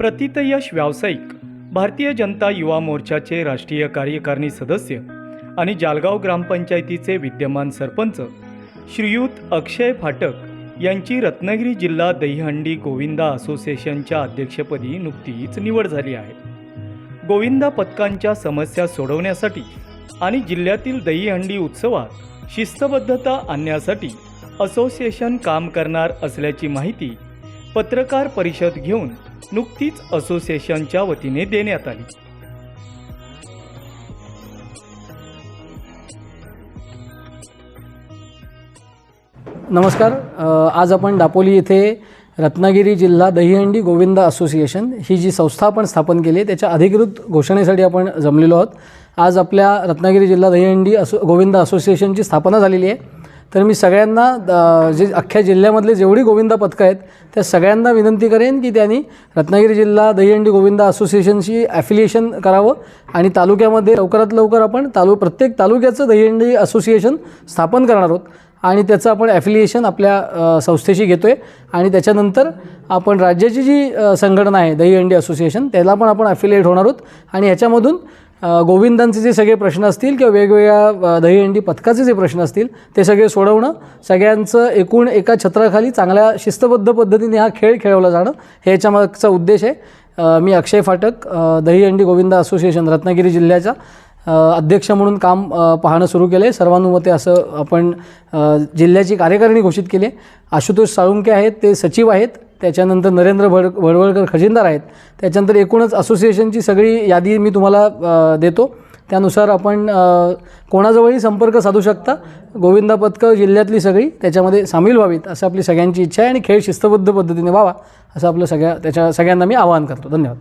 प्रतितयश व्यावसायिक भारतीय जनता युवा मोर्चाचे राष्ट्रीय कार्यकारिणी सदस्य आणि जालगाव ग्रामपंचायतीचे विद्यमान सरपंच श्रीयुत अक्षय फाटक यांची रत्नागिरी जिल्हा दहीहंडी गोविंदा असोसिएशनच्या अध्यक्षपदी नुकतीच निवड झाली आहे. गोविंदा पथकांच्या समस्या सोडवण्यासाठी आणि जिल्ह्यातील दहीहंडी उत्सवात शिस्तबद्धता आणण्यासाठी असोसिएशन काम करणार असल्याची माहिती पत्रकार परिषद घेऊन नुकतीच असोसिएशनच्या वतीने देण्यात आली. नमस्कार. आज आपण दापोली येथे रत्नागिरी जिल्हा दहीहंडी गोविंदा असोसिएशन ही जी संस्था आपण स्थापन केली आहे त्याच्या अधिकृत घोषणेसाठी आपण जमलेलो आहोत. आज आपल्या रत्नागिरी जिल्हा दहीहंडी असो गोविंदा असोसिएशनची स्थापना झालेली आहे. तर मी सगळ्यांना जे अख्ख्या जिल्ह्यामधले जेवढी गोविंदा पथकं आहेत त्या सगळ्यांना विनंती करेन की त्यांनी रत्नागिरी जिल्हा दहीहंडी गोविंदा असोसिएशनशी ॲफिलिएशन करावं आणि तालुक्यामध्ये लवकरात लवकर आपण तालु प्रत्येक तालुक्याचं दहीहंडी असोसिएशन स्थापन करणार आहोत आणि त्याचं आपण ॲफिलिएशन आपल्या संस्थेशी घेतो आहे आणि त्याच्यानंतर आपण राज्याची जी संघटना आहे दहीहंडी असोसिएशन त्याला पण आपण ॲफिलिएट होणार आहोत आणि ह्याच्यामधून गोविंदांचे जे सगळे प्रश्न असतील किंवा वेगवेगळ्या दहीहंडी पथकाचे जे प्रश्न असतील ते सगळे सोडवणं सगळ्यांचं एकूण एका छत्राखाली चांगल्या शिस्तबद्ध पद्धतीने हा खेळ खेळवला जाणं हे याच्यामागचा उद्देश आहे. मी अक्षय फाटक दहीहंडी गोविंदा असोसिएशन रत्नागिरी जिल्ह्याचा अध्यक्ष म्हणून काम पाहणं सुरू केलं आहे सर्वानुमते असं आपण जिल्ह्याची कार्यकारिणी घोषित केली. आहे आशुतोष साळुंके आहेत ते सचिव आहेत. त्याच्यानंतर नरेंद्र भड भडवळकर खजिनदार आहेत. त्याच्यानंतर एकूणच असोसिएशनची सगळी यादी मी तुम्हाला देतो. त्यानुसार आपण कोणाजवळही संपर्क साधू शकता. गोविंदा पथकं जिल्ह्यातली सगळी त्याच्यामध्ये सामील व्हावीत असं आपली सगळ्यांची इच्छा आहे आणि खेळ शिस्तबद्ध पद्धतीने व्हावा असं आपलं सगळ्या त्याच्या सगळ्यांना मी आवाहन करतो. धन्यवाद.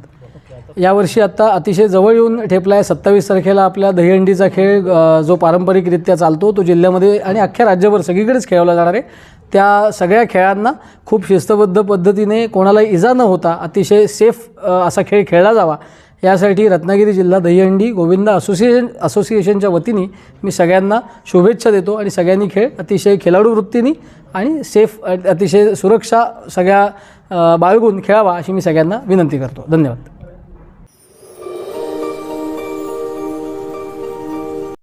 यावर्षी आत्ता अतिशय जवळ येऊन ठेपला आहे सत्तावीस तारखेला आपल्या दहीहंडीचा खेळ जो पारंपरिकरित्या चालतो तो जिल्ह्यामध्ये आणि अख्ख्या राज्यभर सगळीकडेच खेळवला जाणार आहे. त्या सगळ्या खेळांना खूप शिस्तबद्ध पद्धतीने कोणालाही इजा न होता अतिशय सेफ असा खेळ खेळला जावा. यासाठी रत्नागिरी जिल्हा दहीहंडी गोविंदा असोसिएशन असोसिएशनच्या वतीने मी सगळ्यांना शुभेच्छा देतो आणि सगळ्यांनी खेळ अतिशय खेळाडू वृत्तीने आणि सेफ अतिशय सुरक्षा सगळ्या बाळगून खेळावा अशी मी सगळ्यांना विनंती करतो. धन्यवाद.